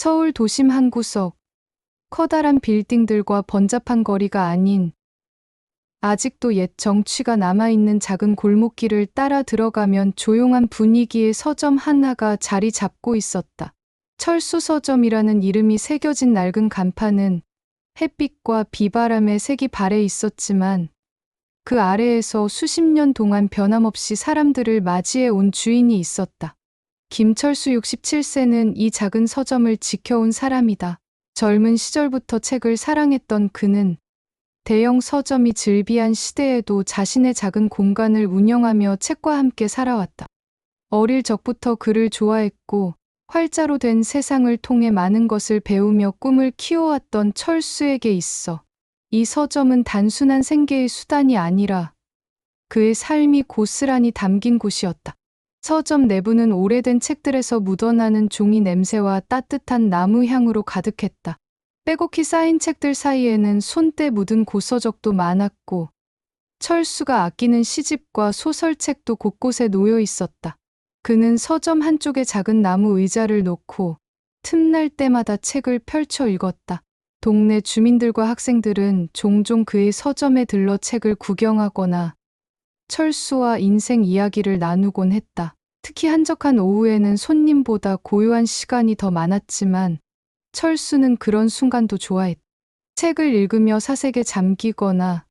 서울 도심 한 구석, 커다란 빌딩들과 번잡한 거리가 아닌 아직도 옛 정취가 남아있는 작은 골목길을 따라 들어가면 조용한 분위기의 서점 하나가 자리 잡고 있었다. 철수 서점이라는 이름이 새겨진 낡은 간판은 햇빛과 비바람의 색이 발해 있었지만 그 아래에서 수십 년 동안 변함없이 사람들을 맞이해 온 주인이 있었다. 김철수 67세는 이 작은 서점을 지켜온 사람이다. 젊은 시절부터 책을 사랑했던 그는 대형 서점이 즐비한 시대에도 자신의 작은 공간을 운영하며 책과 함께 살아왔다. 어릴 적부터 글을 좋아했고 활자로 된 세상을 통해 많은 것을 배우며 꿈을 키워왔던 철수에게 있어 이 서점은 단순한 생계의 수단이 아니라 그의 삶이 고스란히 담긴 곳이었다. 서점 내부는 오래된 책들에서 묻어나는 종이 냄새와 따뜻한 나무 향으로 가득했다. 빼곡히 쌓인 책들 사이에는 손때 묻은 고서적도 많았고 철수가 아끼는 시집과 소설책도 곳곳에 놓여 있었다. 그는 서점 한쪽에 작은 나무 의자를 놓고 틈날 때마다 책을 펼쳐 읽었다. 동네 주민들과 학생들은 종종 그의 서점에 들러 책을 구경하거나 철수와 인생 이야기를 나누곤 했다. 특히 한적한 오후에는 손님보다 고요한 시간이 더 많았지만 철수는 그런 순간도 좋아했다. 책을 읽으며 사색에 잠기거나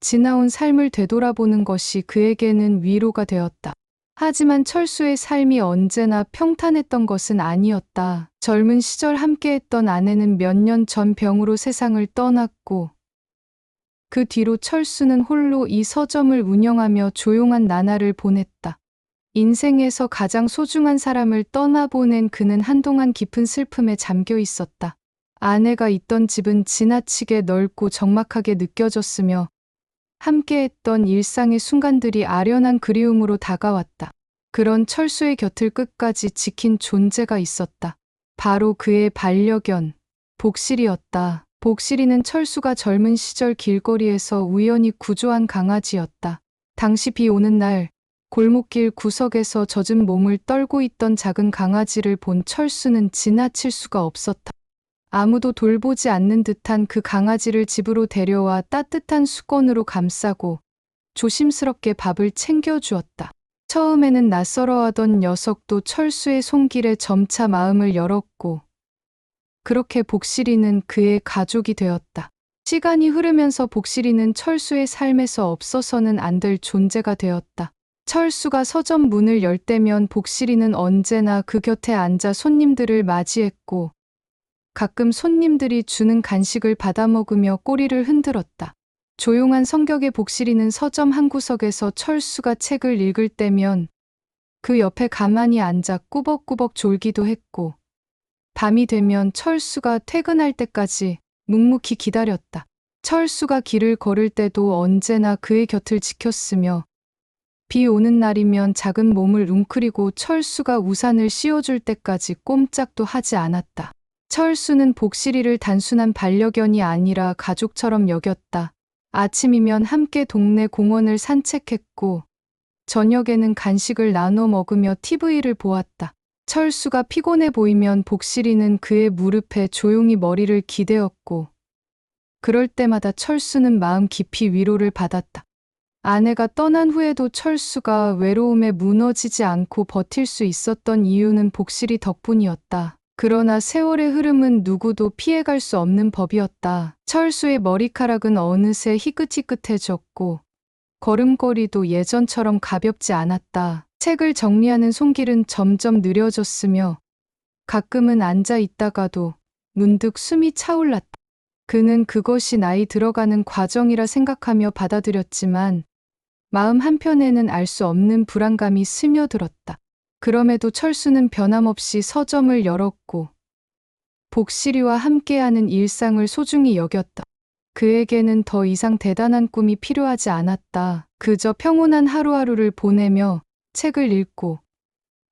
지나온 삶을 되돌아보는 것이 그에게는 위로가 되었다. 하지만 철수의 삶이 언제나 평탄했던 것은 아니었다. 젊은 시절 함께했던 아내는 몇 년 전 병으로 세상을 떠났고 그 뒤로 철수는 홀로 이 서점을 운영하며 조용한 나날을 보냈다. 인생에서 가장 소중한 사람을 떠나보낸 그는 한동안 깊은 슬픔에 잠겨 있었다. 아내가 있던 집은 지나치게 넓고 적막하게 느껴졌으며 함께했던 일상의 순간들이 아련한 그리움으로 다가왔다. 그런 철수의 곁을 끝까지 지킨 존재가 있었다. 바로 그의 반려견, 복실이었다. 복실이는 철수가 젊은 시절 길거리에서 우연히 구조한 강아지였다. 당시 비 오는 날, 골목길 구석에서 젖은 몸을 떨고 있던 작은 강아지를 본 철수는 지나칠 수가 없었다. 아무도 돌보지 않는 듯한 그 강아지를 집으로 데려와 따뜻한 수건으로 감싸고 조심스럽게 밥을 챙겨주었다. 처음에는 낯설어하던 녀석도 철수의 손길에 점차 마음을 열었고 그렇게 복실이는 그의 가족이 되었다. 시간이 흐르면서 복실이는 철수의 삶에서 없어서는 안 될 존재가 되었다. 철수가 서점 문을 열 때면 복실이는 언제나 그 곁에 앉아 손님들을 맞이했고 가끔 손님들이 주는 간식을 받아 먹으며 꼬리를 흔들었다. 조용한 성격의 복실이는 서점 한 구석에서 철수가 책을 읽을 때면 그 옆에 가만히 앉아 꾸벅꾸벅 졸기도 했고 밤이 되면 철수가 퇴근할 때까지 묵묵히 기다렸다. 철수가 길을 걸을 때도 언제나 그의 곁을 지켰으며 비 오는 날이면 작은 몸을 웅크리고 철수가 우산을 씌워줄 때까지 꼼짝도 하지 않았다. 철수는 복실이를 단순한 반려견이 아니라 가족처럼 여겼다. 아침이면 함께 동네 공원을 산책했고, 저녁에는 간식을 나눠 먹으며 TV를 보았다. 철수가 피곤해 보이면 복실이는 그의 무릎에 조용히 머리를 기대었고, 그럴 때마다 철수는 마음 깊이 위로를 받았다. 아내가 떠난 후에도 철수가 외로움에 무너지지 않고 버틸 수 있었던 이유는 복실이 덕분이었다. 그러나 세월의 흐름은 누구도 피해갈 수 없는 법이었다. 철수의 머리카락은 어느새 희끗희끗해졌고 걸음걸이도 예전처럼 가볍지 않았다. 책을 정리하는 손길은 점점 느려졌으며 가끔은 앉아 있다가도 문득 숨이 차올랐다. 그는 그것이 나이 들어가는 과정이라 생각하며 받아들였지만 마음 한편에는 알 수 없는 불안감이 스며들었다. 그럼에도 철수는 변함없이 서점을 열었고 복실이와 함께하는 일상을 소중히 여겼다. 그에게는 더 이상 대단한 꿈이 필요하지 않았다. 그저 평온한 하루하루를 보내며 책을 읽고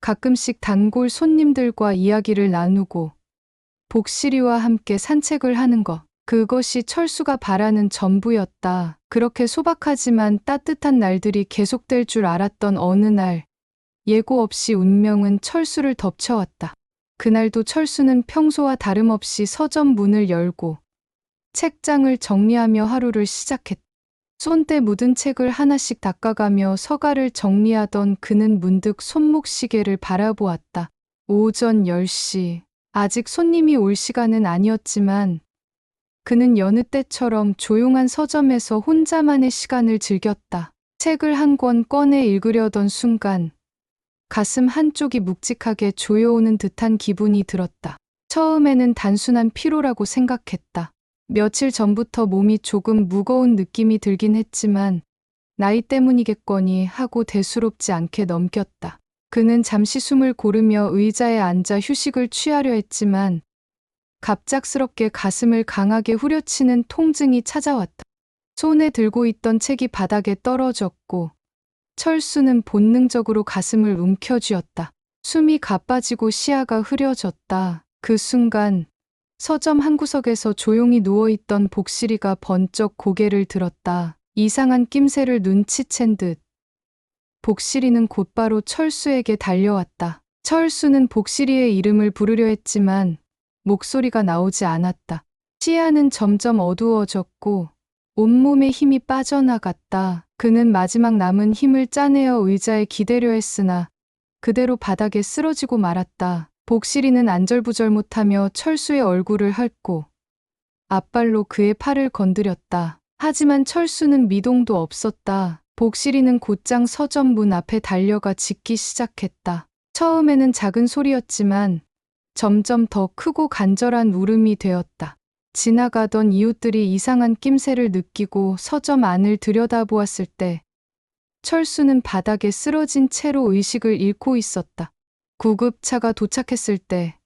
가끔씩 단골 손님들과 이야기를 나누고 복실이와 함께 산책을 하는 것. 그것이 철수가 바라는 전부였다. 그렇게 소박하지만 따뜻한 날들이 계속될 줄 알았던 어느 날, 예고 없이 운명은 철수를 덮쳐왔다. 그날도 철수는 평소와 다름없이 서점 문을 열고 책장을 정리하며 하루를 시작했다. 손때 묻은 책을 하나씩 닦아가며 서가를 정리하던 그는 문득 손목시계를 바라보았다. 오전 10시. 아직 손님이 올 시간은 아니었지만 그는 여느 때처럼 조용한 서점에서 혼자만의 시간을 즐겼다. 책을 한 권 꺼내 읽으려던 순간 가슴 한쪽이 묵직하게 조여오는 듯한 기분이 들었다. 처음에는 단순한 피로라고 생각했다. 며칠 전부터 몸이 조금 무거운 느낌이 들긴 했지만 나이 때문이겠거니 하고 대수롭지 않게 넘겼다. 그는 잠시 숨을 고르며 의자에 앉아 휴식을 취하려 했지만 갑작스럽게 가슴을 강하게 후려치는 통증이 찾아왔다. 손에 들고 있던 책이 바닥에 떨어졌고 철수는 본능적으로 가슴을 움켜쥐었다. 숨이 가빠지고 시야가 흐려졌다. 그 순간 서점 한 구석에서 조용히 누워있던 복실이가 번쩍 고개를 들었다. 이상한 낌새를 눈치챈 듯. 복실이는 곧바로 철수에게 달려왔다. 철수는 복실이의 이름을 부르려 했지만 목소리가 나오지 않았다. 시야는 점점 어두워졌고 온몸에 힘이 빠져나갔다. 그는 마지막 남은 힘을 짜내어 의자에 기대려 했으나 그대로 바닥에 쓰러지고 말았다. 복실이는 안절부절 못하며 철수의 얼굴을 핥고 앞발로 그의 팔을 건드렸다. 하지만 철수는 미동도 없었다. 복실이는 곧장 서점 문 앞에 달려가 짖기 시작했다. 처음에는 작은 소리였지만 점점 더 크고 간절한 울음이 되었다. 지나가던 이웃들이 이상한 낌새를 느끼고 서점 안을 들여다보았을 때 철수는 바닥에 쓰러진 채로 의식을 잃고 있었다. 구급차가 도착했을 때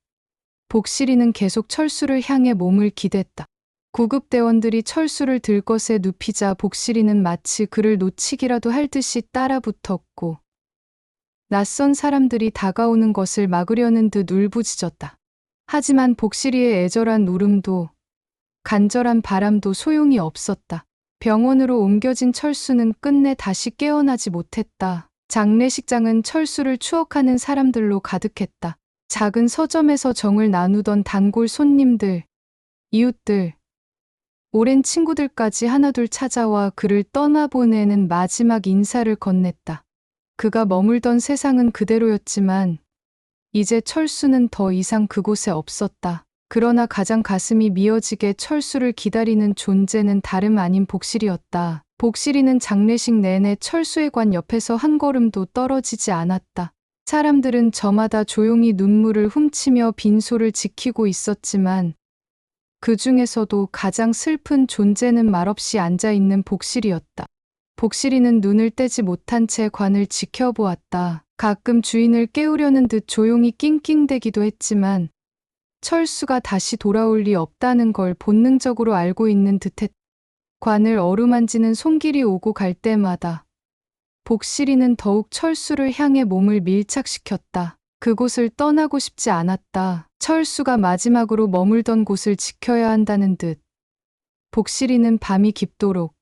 복실이는 계속 철수를 향해 몸을 기댔다. 구급대원들이 철수를 들 것에 눕히자 복실이는 마치 그를 놓치기라도 할 듯이 따라 붙었고 낯선 사람들이 다가오는 것을 막으려는 듯 울부짖었다. 하지만 복실이의 애절한 울음도 간절한 바람도 소용이 없었다. 병원으로 옮겨진 철수는 끝내 다시 깨어나지 못했다. 장례식장은 철수를 추억하는 사람들로 가득했다. 작은 서점에서 정을 나누던 단골 손님들, 이웃들, 오랜 친구들까지 하나둘 찾아와 그를 떠나보내는 마지막 인사를 건넸다. 그가 머물던 세상은 그대로였지만 이제 철수는 더 이상 그곳에 없었다. 그러나 가장 가슴이 미어지게 철수를 기다리는 존재는 다름 아닌 복실이었다. 복실이는 장례식 내내 철수의 관 옆에서 한 걸음도 떨어지지 않았다. 사람들은 저마다 조용히 눈물을 훔치며 빈소를 지키고 있었지만 그 중에서도 가장 슬픈 존재는 말없이 앉아 있는 복실이었다. 복실이는 눈을 떼지 못한 채 관을 지켜보았다. 가끔 주인을 깨우려는 듯 조용히 낑낑대기도 했지만 철수가 다시 돌아올 리 없다는 걸 본능적으로 알고 있는 듯했다. 관을 어루만지는 손길이 오고 갈 때마다 복실이는 더욱 철수를 향해 몸을 밀착시켰다. 그곳을 떠나고 싶지 않았다. 철수가 마지막으로 머물던 곳을 지켜야 한다는 듯. 복실이는 밤이 깊도록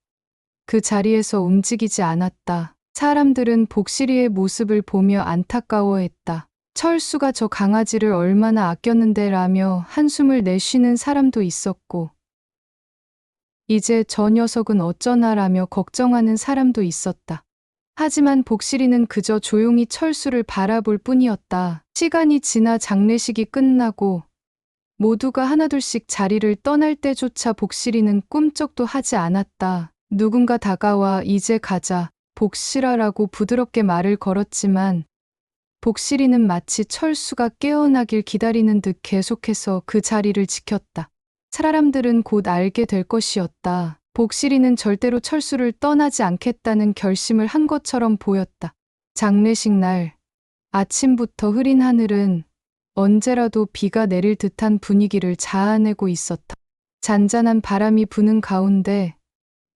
그 자리에서 움직이지 않았다. 사람들은 복실이의 모습을 보며 안타까워했다. 철수가 저 강아지를 얼마나 아꼈는데 라며 한숨을 내쉬는 사람도 있었고, 이제 저 녀석은 어쩌나라며 걱정하는 사람도 있었다. 하지만 복실이는 그저 조용히 철수를 바라볼 뿐이었다. 시간이 지나 장례식이 끝나고 모두가 하나둘씩 자리를 떠날 때조차 복실이는 꿈쩍도 하지 않았다. 누군가 다가와 이제 가자, 복실아라고 부드럽게 말을 걸었지만 복실이는 마치 철수가 깨어나길 기다리는 듯 계속해서 그 자리를 지켰다. 사람들은 곧 알게 될 것이었다. 복실이는 절대로 철수를 떠나지 않겠다는 결심을 한 것처럼 보였다. 장례식 날, 아침부터 흐린 하늘은 언제라도 비가 내릴 듯한 분위기를 자아내고 있었다. 잔잔한 바람이 부는 가운데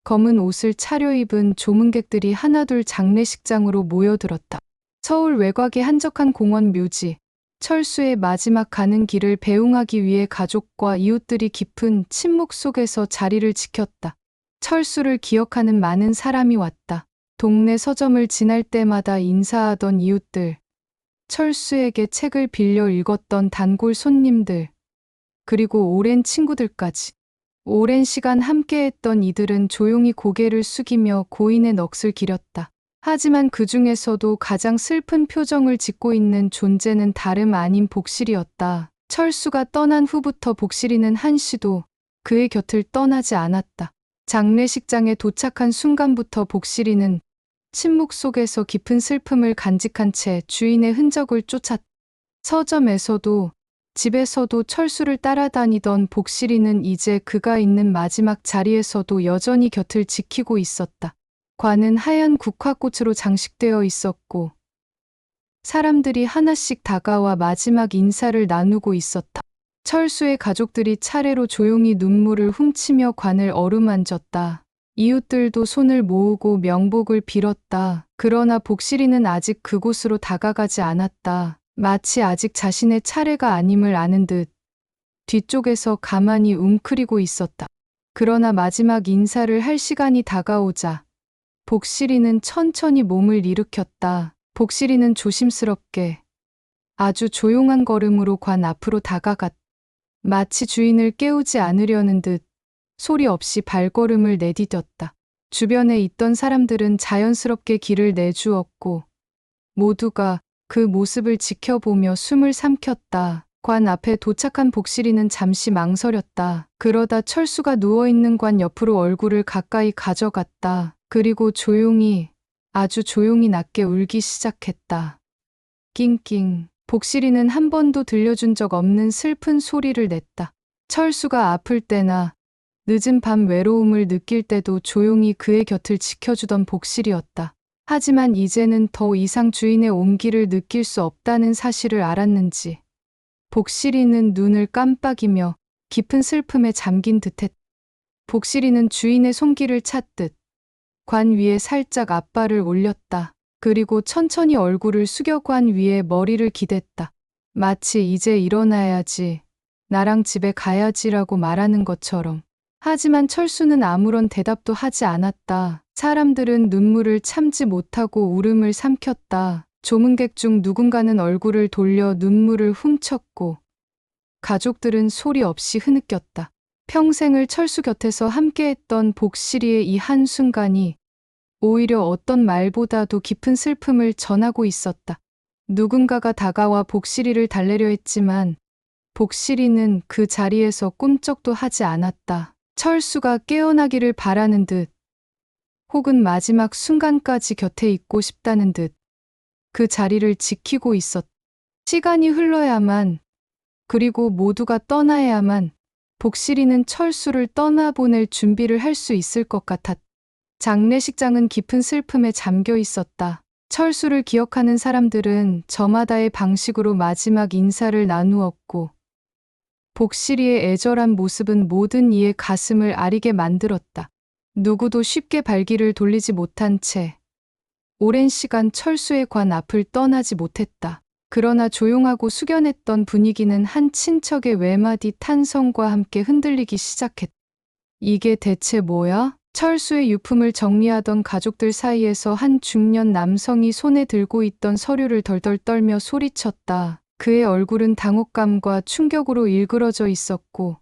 검은 옷을 차려입은 조문객들이 하나둘 장례식장으로 모여들었다. 서울 외곽의 한적한 공원 묘지, 철수의 마지막 가는 길을 배웅하기 위해 가족과 이웃들이 깊은 침묵 속에서 자리를 지켰다. 철수를 기억하는 많은 사람이 왔다. 동네 서점을 지날 때마다 인사하던 이웃들, 철수에게 책을 빌려 읽었던 단골 손님들, 그리고 오랜 친구들까지. 오랜 시간 함께했던 이들은 조용히 고개를 숙이며 고인의 넋을 기렸다. 하지만 그 중에서도 가장 슬픈 표정을 짓고 있는 존재는 다름 아닌 복실이었다. 철수가 떠난 후부터 복실이는 한시도 그의 곁을 떠나지 않았다. 장례식장에 도착한 순간부터 복실이는 침묵 속에서 깊은 슬픔을 간직한 채 주인의 흔적을 쫓았다. 서점에서도 집에서도 철수를 따라다니던 복실이는 이제 그가 있는 마지막 자리에서도 여전히 곁을 지키고 있었다. 관은 하얀 국화꽃으로 장식되어 있었고 사람들이 하나씩 다가와 마지막 인사를 나누고 있었다. 철수의 가족들이 차례로 조용히 눈물을 훔치며 관을 어루만졌다. 이웃들도 손을 모으고 명복을 빌었다. 그러나 복실이는 아직 그곳으로 다가가지 않았다. 마치 아직 자신의 차례가 아님을 아는 듯 뒤쪽에서 가만히 웅크리고 있었다. 그러나 마지막 인사를 할 시간이 다가오자 복실이는 천천히 몸을 일으켰다. 복실이는 조심스럽게 아주 조용한 걸음으로 관 앞으로 다가갔다. 마치 주인을 깨우지 않으려는 듯 소리 없이 발걸음을 내디뎠다. 주변에 있던 사람들은 자연스럽게 길을 내주었고 모두가 그 모습을 지켜보며 숨을 삼켰다. 관 앞에 도착한 복실이는 잠시 망설였다. 그러다 철수가 누워있는 관 옆으로 얼굴을 가까이 가져갔다. 그리고 조용히, 아주 조용히 낮게 울기 시작했다. 낑낑. 복실이는 한 번도 들려준 적 없는 슬픈 소리를 냈다. 철수가 아플 때나 늦은 밤 외로움을 느낄 때도 조용히 그의 곁을 지켜주던 복실이었다. 하지만 이제는 더 이상 주인의 온기를 느낄 수 없다는 사실을 알았는지 복실이는 눈을 깜빡이며 깊은 슬픔에 잠긴 듯했다. 복실이는 주인의 손길을 찾듯 관 위에 살짝 앞발을 올렸다. 그리고 천천히 얼굴을 숙여 관 위에 머리를 기댔다. 마치 이제 일어나야지, 나랑 집에 가야지라고 말하는 것처럼. 하지만 철수는 아무런 대답도 하지 않았다. 사람들은 눈물을 참지 못하고 울음을 삼켰다. 조문객 중 누군가는 얼굴을 돌려 눈물을 훔쳤고, 가족들은 소리 없이 흐느꼈다. 평생을 철수 곁에서 함께했던 복실이의 이 한순간이 오히려 어떤 말보다도 깊은 슬픔을 전하고 있었다. 누군가가 다가와 복실이를 달래려 했지만 복실이는 그 자리에서 꿈쩍도 하지 않았다. 철수가 깨어나기를 바라는 듯 혹은 마지막 순간까지 곁에 있고 싶다는 듯 그 자리를 지키고 있었. 시간이 흘러야만 그리고 모두가 떠나야만 복실이는 철수를 떠나보낼 준비를 할 수 있을 것 같았다. 장례식장은 깊은 슬픔에 잠겨 있었다. 철수를 기억하는 사람들은 저마다의 방식으로 마지막 인사를 나누었고, 복실이의 애절한 모습은 모든 이의 가슴을 아리게 만들었다. 누구도 쉽게 발길을 돌리지 못한 채 오랜 시간 철수의 관 앞을 떠나지 못했다. 그러나 조용하고 숙연했던 분위기는 한 친척의 외마디 탄성과 함께 흔들리기 시작했다. 이게 대체 뭐야? 철수의 유품을 정리하던 가족들 사이에서 한 중년 남성이 손에 들고 있던 서류를 덜덜 떨며 소리쳤다. 그의 얼굴은 당혹감과 충격으로 일그러져 있었고,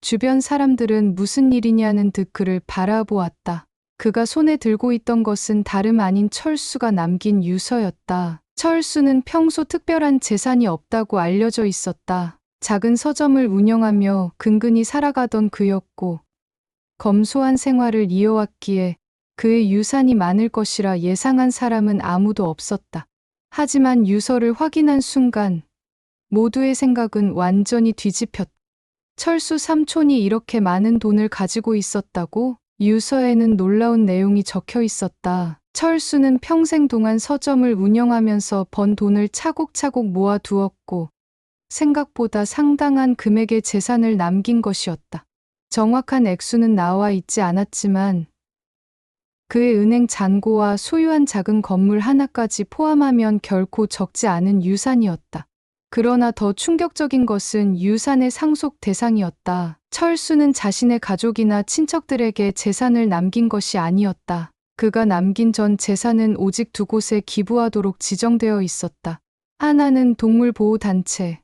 주변 사람들은 무슨 일이냐는 듯 그를 바라보았다. 그가 손에 들고 있던 것은 다름 아닌 철수가 남긴 유서였다. 철수는 평소 특별한 재산이 없다고 알려져 있었다. 작은 서점을 운영하며 근근히 살아가던 그였고, 검소한 생활을 이어왔기에 그의 유산이 많을 것이라 예상한 사람은 아무도 없었다. 하지만 유서를 확인한 순간 모두의 생각은 완전히 뒤집혔다. 철수 삼촌이 이렇게 많은 돈을 가지고 있었다고 유서에는 놀라운 내용이 적혀 있었다. 철수는 평생 동안 서점을 운영하면서 번 돈을 차곡차곡 모아 두었고 생각보다 상당한 금액의 재산을 남긴 것이었다. 정확한 액수는 나와 있지 않았지만 그의 은행 잔고와 소유한 작은 건물 하나까지 포함하면 결코 적지 않은 유산이었다. 그러나 더 충격적인 것은 유산의 상속 대상이었다. 철수는 자신의 가족이나 친척들에게 재산을 남긴 것이 아니었다. 그가 남긴 전 재산은 오직 두 곳에 기부하도록 지정되어 있었다. 하나는 동물보호단체,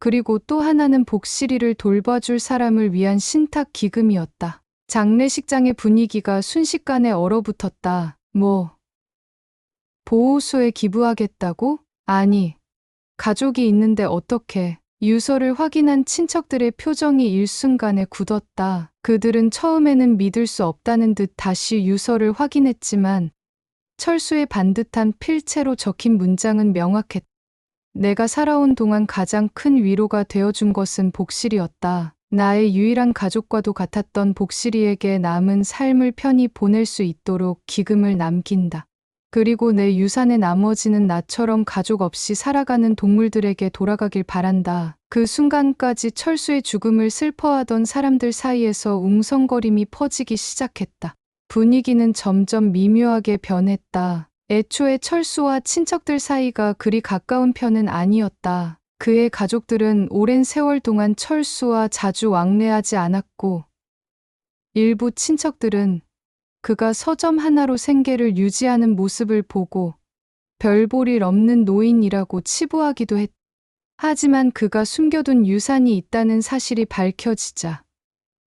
그리고 또 하나는 복실이를 돌봐줄 사람을 위한 신탁 기금이었다. 장례식장의 분위기가 순식간에 얼어붙었다. 뭐, 보호소에 기부하겠다고? 아니, 가족이 있는데 어떻게? 유서를 확인한 친척들의 표정이 일순간에 굳었다. 그들은 처음에는 믿을 수 없다는 듯 다시 유서를 확인했지만 철수의 반듯한 필체로 적힌 문장은 명확했다. 내가 살아온 동안 가장 큰 위로가 되어준 것은 복실이었다. 나의 유일한 가족과도 같았던 복실이에게 남은 삶을 편히 보낼 수 있도록 기금을 남긴다. 그리고 내 유산의 나머지는 나처럼 가족 없이 살아가는 동물들에게 돌아가길 바란다. 그 순간까지 철수의 죽음을 슬퍼하던 사람들 사이에서 웅성거림이 퍼지기 시작했다. 분위기는 점점 미묘하게 변했다. 애초에 철수와 친척들 사이가 그리 가까운 편은 아니었다. 그의 가족들은 오랜 세월 동안 철수와 자주 왕래하지 않았고, 일부 친척들은 그가 서점 하나로 생계를 유지하는 모습을 보고 별볼일 없는 노인이라고 치부하기도 했다. 하지만 그가 숨겨둔 유산이 있다는 사실이 밝혀지자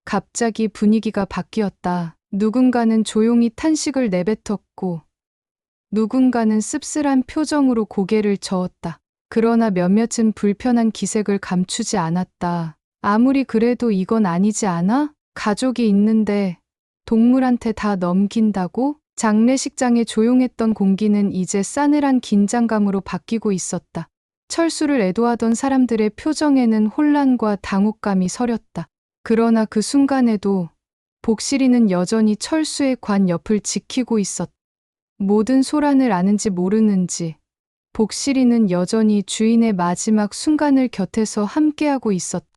갑자기 분위기가 바뀌었다. 누군가는 조용히 탄식을 내뱉었고 누군가는 씁쓸한 표정으로 고개를 저었다. 그러나 몇몇은 불편한 기색을 감추지 않았다. 아무리 그래도 이건 아니지 않아? 가족이 있는데 동물한테 다 넘긴다고? 장례식장에 조용했던 공기는 이제 싸늘한 긴장감으로 바뀌고 있었다. 철수를 애도하던 사람들의 표정에는 혼란과 당혹감이 서렸다. 그러나 그 순간에도 복실이는 여전히 철수의 관 옆을 지키고 있었다. 모든 소란을 아는지 모르는지 복실이는 여전히 주인의 마지막 순간을 곁에서 함께하고 있었다.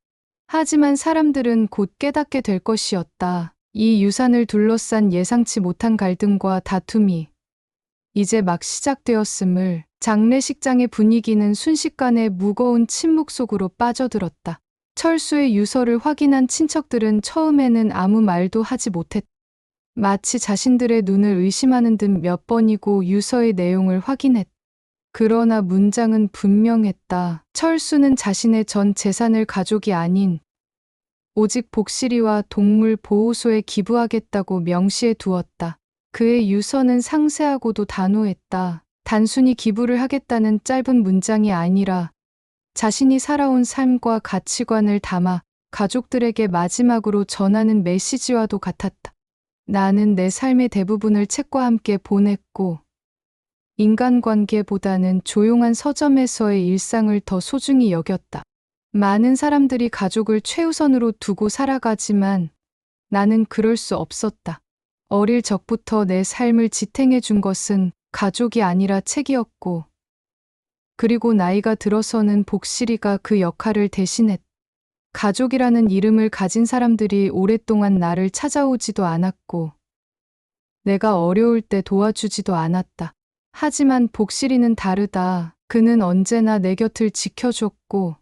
하지만 사람들은 곧 깨닫게 될 것이었다. 이 유산을 둘러싼 예상치 못한 갈등과 다툼이 이제 막 시작되었음을 장례식장의 분위기는 순식간에 무거운 침묵 속으로 빠져들었다. 철수의 유서를 확인한 친척들은 처음에는 아무 말도 하지 못했다. 마치 자신들의 눈을 의심하는 듯 몇 번이고 유서의 내용을 확인했다. 그러나 문장은 분명했다. 철수는 자신의 전 재산을 가족이 아닌 오직 복실이와 동물 보호소에 기부하겠다고 명시해 두었다. 그의 유서는 상세하고도 단호했다. 단순히 기부를 하겠다는 짧은 문장이 아니라 자신이 살아온 삶과 가치관을 담아 가족들에게 마지막으로 전하는 메시지와도 같았다. 나는 내 삶의 대부분을 책과 함께 보냈고, 인간관계보다는 조용한 서점에서의 일상을 더 소중히 여겼다. 많은 사람들이 가족을 최우선으로 두고 살아가지만 나는 그럴 수 없었다. 어릴 적부터 내 삶을 지탱해 준 것은 가족이 아니라 책이었고, 그리고 나이가 들어서는 복실이가 그 역할을 대신했다. 가족이라는 이름을 가진 사람들이 오랫동안 나를 찾아오지도 않았고, 내가 어려울 때 도와주지도 않았다. 하지만 복실이는 다르다. 그는 언제나 내 곁을 지켜줬고,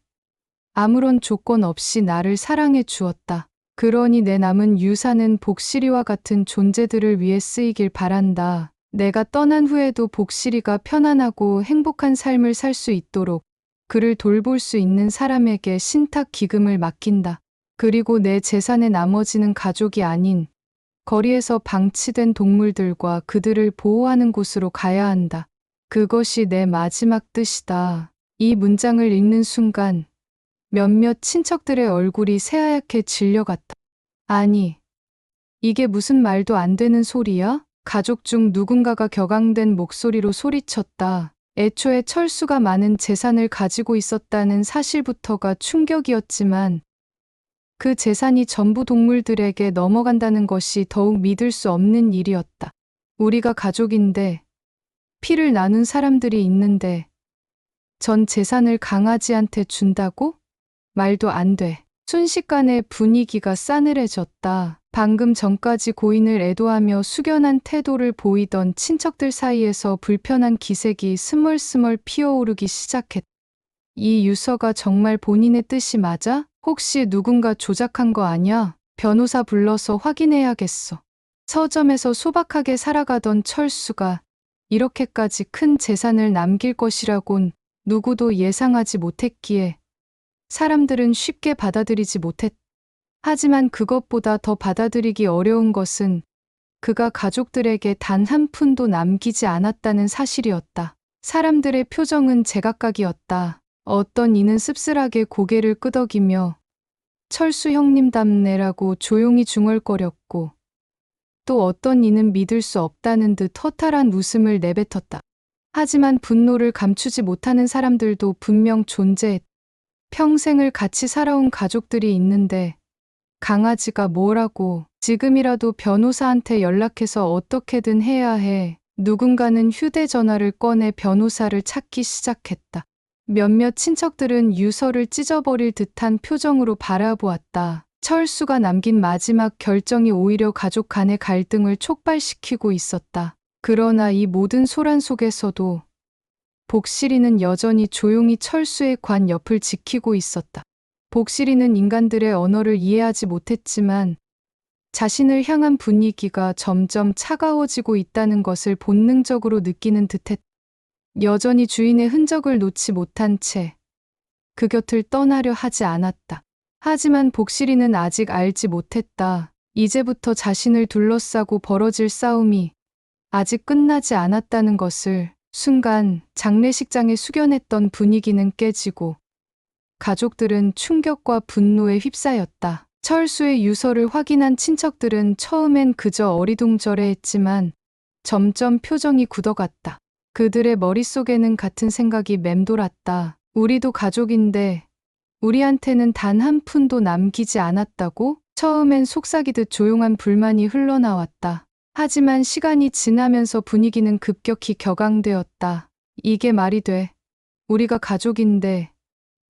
아무런 조건 없이 나를 사랑해 주었다. 그러니 내 남은 유산은 복실이와 같은 존재들을 위해 쓰이길 바란다. 내가 떠난 후에도 복실이가 편안하고 행복한 삶을 살 수 있도록 그를 돌볼 수 있는 사람에게 신탁 기금을 맡긴다. 그리고 내 재산의 나머지는 가족이 아닌 거리에서 방치된 동물들과 그들을 보호하는 곳으로 가야 한다. 그것이 내 마지막 뜻이다. 이 문장을 읽는 순간 몇몇 친척들의 얼굴이 새하얗게 질려갔다. 아니, 이게 무슨 말도 안 되는 소리야? 가족 중 누군가가 격앙된 목소리로 소리쳤다. 애초에 철수가 많은 재산을 가지고 있었다는 사실부터가 충격이었지만 그 재산이 전부 동물들에게 넘어간다는 것이 더욱 믿을 수 없는 일이었다. 우리가 가족인데 피를 나눈 사람들이 있는데 전 재산을 강아지한테 준다고? 말도 안 돼. 순식간에 분위기가 싸늘해졌다. 방금 전까지 고인을 애도하며 숙연한 태도를 보이던 친척들 사이에서 불편한 기색이 스멀스멀 피어오르기 시작했다. 이 유서가 정말 본인의 뜻이 맞아? 혹시 누군가 조작한 거 아냐? 변호사 불러서 확인해야겠어. 서점에서 소박하게 살아가던 철수가 이렇게까지 큰 재산을 남길 것이라곤 누구도 예상하지 못했기에 사람들은 쉽게 받아들이지 못했. 하지만 그것보다 더 받아들이기 어려운 것은 그가 가족들에게 단 한 푼도 남기지 않았다는 사실이었다. 사람들의 표정은 제각각이었다. 어떤 이는 씁쓸하게 고개를 끄덕이며 철수 형님 답네라고 조용히 중얼거렸고 또 어떤 이는 믿을 수 없다는 듯 허탈한 웃음을 내뱉었다. 하지만 분노를 감추지 못하는 사람들도 분명 존재했. 평생을 같이 살아온 가족들이 있는데 강아지가 뭐라고 지금이라도 변호사한테 연락해서 어떻게든 해야 해. 누군가는 휴대전화를 꺼내 변호사를 찾기 시작했다. 몇몇 친척들은 유서를 찢어버릴 듯한 표정으로 바라보았다. 철수가 남긴 마지막 결정이 오히려 가족 간의 갈등을 촉발시키고 있었다. 그러나 이 모든 소란 속에서도 복실이는 여전히 조용히 철수의 관 옆을 지키고 있었다. 복실이는 인간들의 언어를 이해하지 못했지만 자신을 향한 분위기가 점점 차가워지고 있다는 것을 본능적으로 느끼는 듯했다. 여전히 주인의 흔적을 놓지 못한 채 그 곁을 떠나려 하지 않았다. 하지만 복실이는 아직 알지 못했다. 이제부터 자신을 둘러싸고 벌어질 싸움이 아직 끝나지 않았다는 것을 순간 장례식장에 숙연했던 분위기는 깨지고 가족들은 충격과 분노에 휩싸였다. 철수의 유서를 확인한 친척들은 처음엔 그저 어리둥절해 했지만 점점 표정이 굳어갔다. 그들의 머릿속에는 같은 생각이 맴돌았다. 우리도 가족인데 우리한테는 단 한 푼도 남기지 않았다고? 처음엔 속삭이듯 조용한 불만이 흘러나왔다. 하지만 시간이 지나면서 분위기는 급격히 격앙되었다. 이게 말이 돼. 우리가 가족인데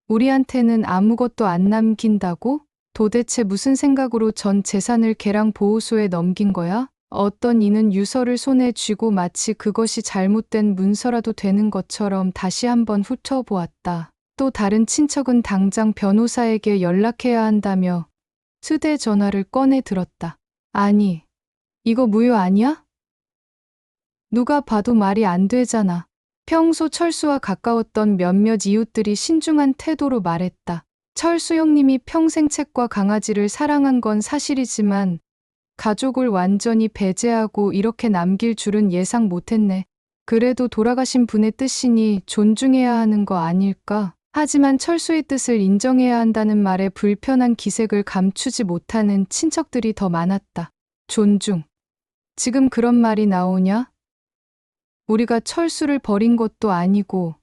우리한테는 아무것도 안 남긴다고? 도대체 무슨 생각으로 전 재산을 개랑 보호소에 넘긴 거야? 어떤 이는 유서를 손에 쥐고 마치 그것이 잘못된 문서라도 되는 것처럼 다시 한번 훑어보았다. 또 다른 친척은 당장 변호사에게 연락해야 한다며 휴대전화를 꺼내 들었다. 아니, 이거 무효 아니야? 누가 봐도 말이 안 되잖아. 평소 철수와 가까웠던 몇몇 이웃들이 신중한 태도로 말했다. 철수 형님이 평생 책과 강아지를 사랑한 건 사실이지만 가족을 완전히 배제하고 이렇게 남길 줄은 예상 못했네. 그래도 돌아가신 분의 뜻이니 존중해야 하는 거 아닐까? 하지만 철수의 뜻을 인정해야 한다는 말에 불편한 기색을 감추지 못하는 친척들이 더 많았다. 존중. 지금 그런 말이 나오냐? 우리가 철수를 버린 것도 아니고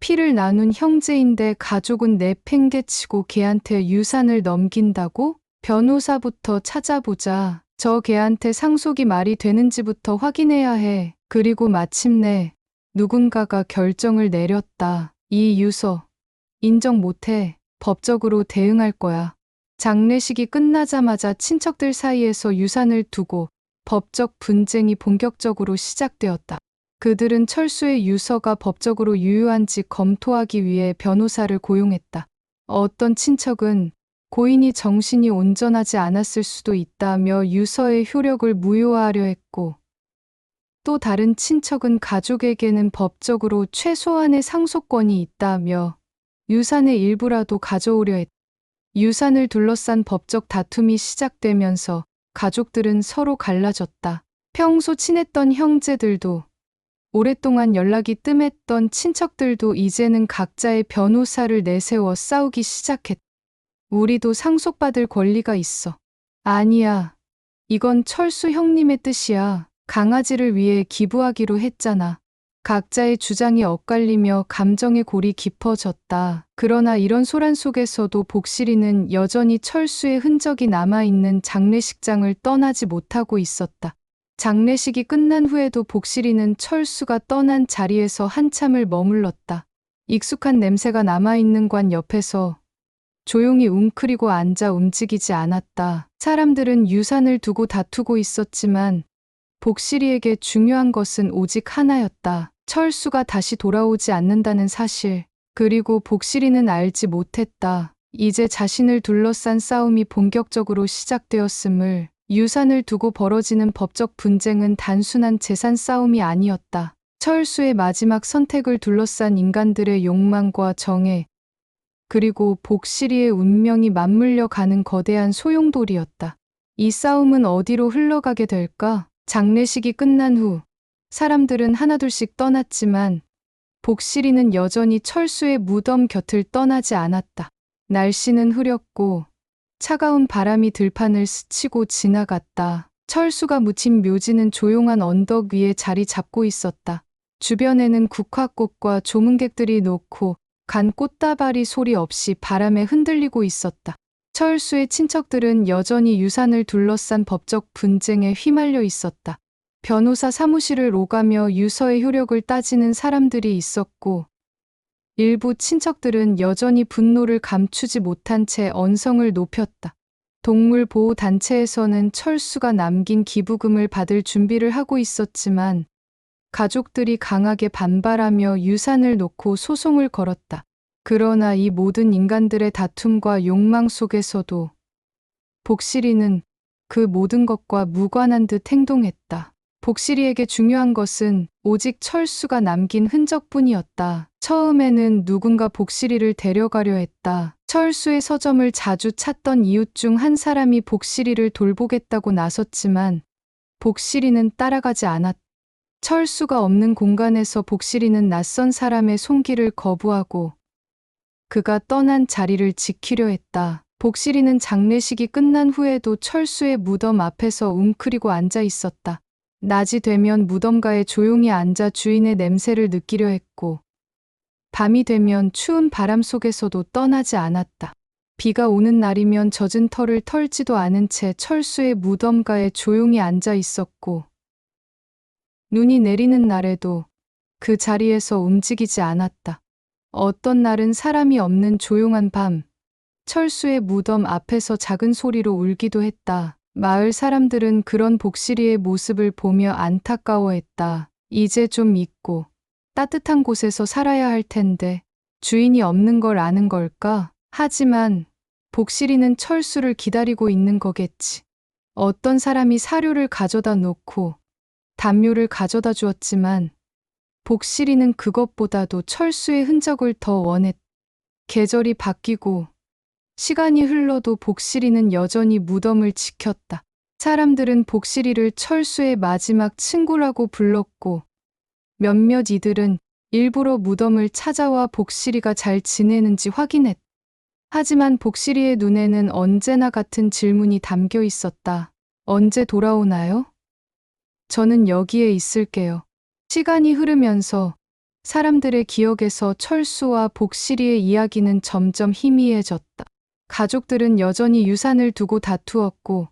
피를 나눈 형제인데 가족은 내팽개치고 걔한테 유산을 넘긴다고? 변호사부터 찾아보자. 저 걔한테 상속이 말이 되는지부터 확인해야 해. 그리고 마침내 누군가가 결정을 내렸다. 이 유서 인정 못해. 법적으로 대응할 거야. 장례식이 끝나자마자 친척들 사이에서 유산을 두고 법적 분쟁이 본격적으로 시작되었다. 그들은 철수의 유서가 법적으로 유효한지 검토하기 위해 변호사를 고용했다. 어떤 친척은 고인이 정신이 온전하지 않았을 수도 있다며 유서의 효력을 무효화하려 했고, 또 다른 친척은 가족에게는 법적으로 최소한의 상속권이 있다며 유산의 일부라도 가져오려 했다. 유산을 둘러싼 법적 다툼이 시작되면서 가족들은 서로 갈라졌다. 평소 친했던 형제들도 오랫동안 연락이 뜸했던 친척들도 이제는 각자의 변호사를 내세워 싸우기 시작했다. 우리도 상속받을 권리가 있어. 아니야. 이건 철수 형님의 뜻이야. 강아지를 위해 기부하기로 했잖아. 각자의 주장이 엇갈리며 감정의 골이 깊어졌다. 그러나 이런 소란 속에서도 복실이는 여전히 철수의 흔적이 남아있는 장례식장을 떠나지 못하고 있었다. 장례식이 끝난 후에도 복실이는 철수가 떠난 자리에서 한참을 머물렀다. 익숙한 냄새가 남아있는 관 옆에서 조용히 웅크리고 앉아 움직이지 않았다. 사람들은 유산을 두고 다투고 있었지만 복실이에게 중요한 것은 오직 하나였다. 철수가 다시 돌아오지 않는다는 사실. 그리고 복실이는 알지 못했다. 이제 자신을 둘러싼 싸움이 본격적으로 시작되었음을 유산을 두고 벌어지는 법적 분쟁은 단순한 재산 싸움이 아니었다. 철수의 마지막 선택을 둘러싼 인간들의 욕망과 정해, 그리고 복실이의 운명이 맞물려 가는 거대한 소용돌이였다. 이 싸움은 어디로 흘러가게 될까? 장례식이 끝난 후 사람들은 하나둘씩 떠났지만 복실이는 여전히 철수의 무덤 곁을 떠나지 않았다. 날씨는 흐렸고 차가운 바람이 들판을 스치고 지나갔다. 철수가 묻힌 묘지는 조용한 언덕 위에 자리 잡고 있었다. 주변에는 국화꽃과 조문객들이 놓고 간 꽃다발이 소리 없이 바람에 흔들리고 있었다. 철수의 친척들은 여전히 유산을 둘러싼 법적 분쟁에 휘말려 있었다. 변호사 사무실을 오가며 유서의 효력을 따지는 사람들이 있었고, 일부 친척들은 여전히 분노를 감추지 못한 채 언성을 높였다. 동물보호단체에서는 철수가 남긴 기부금을 받을 준비를 하고 있었지만, 가족들이 강하게 반발하며 유산을 놓고 소송을 걸었다. 그러나 이 모든 인간들의 다툼과 욕망 속에서도 복실이는 그 모든 것과 무관한 듯 행동했다. 복실이에게 중요한 것은 오직 철수가 남긴 흔적뿐이었다. 처음에는 누군가 복실이를 데려가려 했다. 철수의 서점을 자주 찾던 이웃 중 한 사람이 복실이를 돌보겠다고 나섰지만 복실이는 따라가지 않았다. 철수가 없는 공간에서 복실이는 낯선 사람의 손길을 거부하고 그가 떠난 자리를 지키려 했다. 복실이는 장례식이 끝난 후에도 철수의 무덤 앞에서 웅크리고 앉아 있었다. 낮이 되면 무덤가에 조용히 앉아 주인의 냄새를 느끼려 했고, 밤이 되면 추운 바람 속에서도 떠나지 않았다. 비가 오는 날이면 젖은 털을 털지도 않은 채 철수의 무덤가에 조용히 앉아 있었고, 눈이 내리는 날에도 그 자리에서 움직이지 않았다. 어떤 날은 사람이 없는 조용한 밤, 철수의 무덤 앞에서 작은 소리로 울기도 했다. 마을 사람들은 그런 복실이의 모습을 보며 안타까워했다. 이제 좀 있고 따뜻한 곳에서 살아야 할 텐데 주인이 없는 걸 아는 걸까? 하지만 복실이는 철수를 기다리고 있는 거겠지. 어떤 사람이 사료를 가져다 놓고 담요를 가져다 주었지만 복실이는 그것보다도 철수의 흔적을 더 원했. 계절이 바뀌고 시간이 흘러도 복실이는 여전히 무덤을 지켰다. 사람들은 복실이를 철수의 마지막 친구라고 불렀고 몇몇 이들은 일부러 무덤을 찾아와 복실이가 잘 지내는지 확인했. 하지만 복실이의 눈에는 언제나 같은 질문이 담겨 있었다. 언제 돌아오나요? 저는 여기에 있을게요. 시간이 흐르면서 사람들의 기억에서 철수와 복실이의 이야기는 점점 희미해졌다. 가족들은 여전히 유산을 두고 다투었고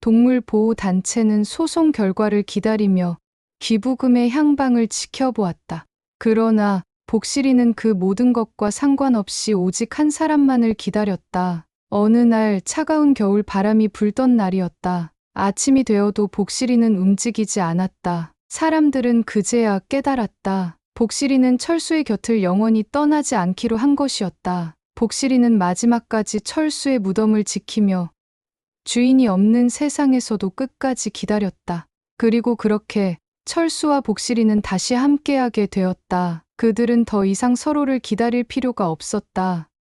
동물보호단체는 소송 결과를 기다리며 기부금의 향방을 지켜보았다. 그러나 복실이는 그 모든 것과 상관없이 오직 한 사람만을 기다렸다. 어느 날 차가운 겨울 바람이 불던 날이었다. 아침이 되어도 복실이는 움직이지 않았다. 사람들은 그제야 깨달았다. 복실이는 철수의 곁을 영원히 떠나지 않기로 한 것이었다. 복실이는 마지막까지 철수의 무덤을 지키며 주인이 없는 세상에서도 끝까지 기다렸다. 그리고 그렇게 철수와 복실이는 다시 함께하게 되었다. 그들은 더 이상 서로를 기다릴 필요가 없었다.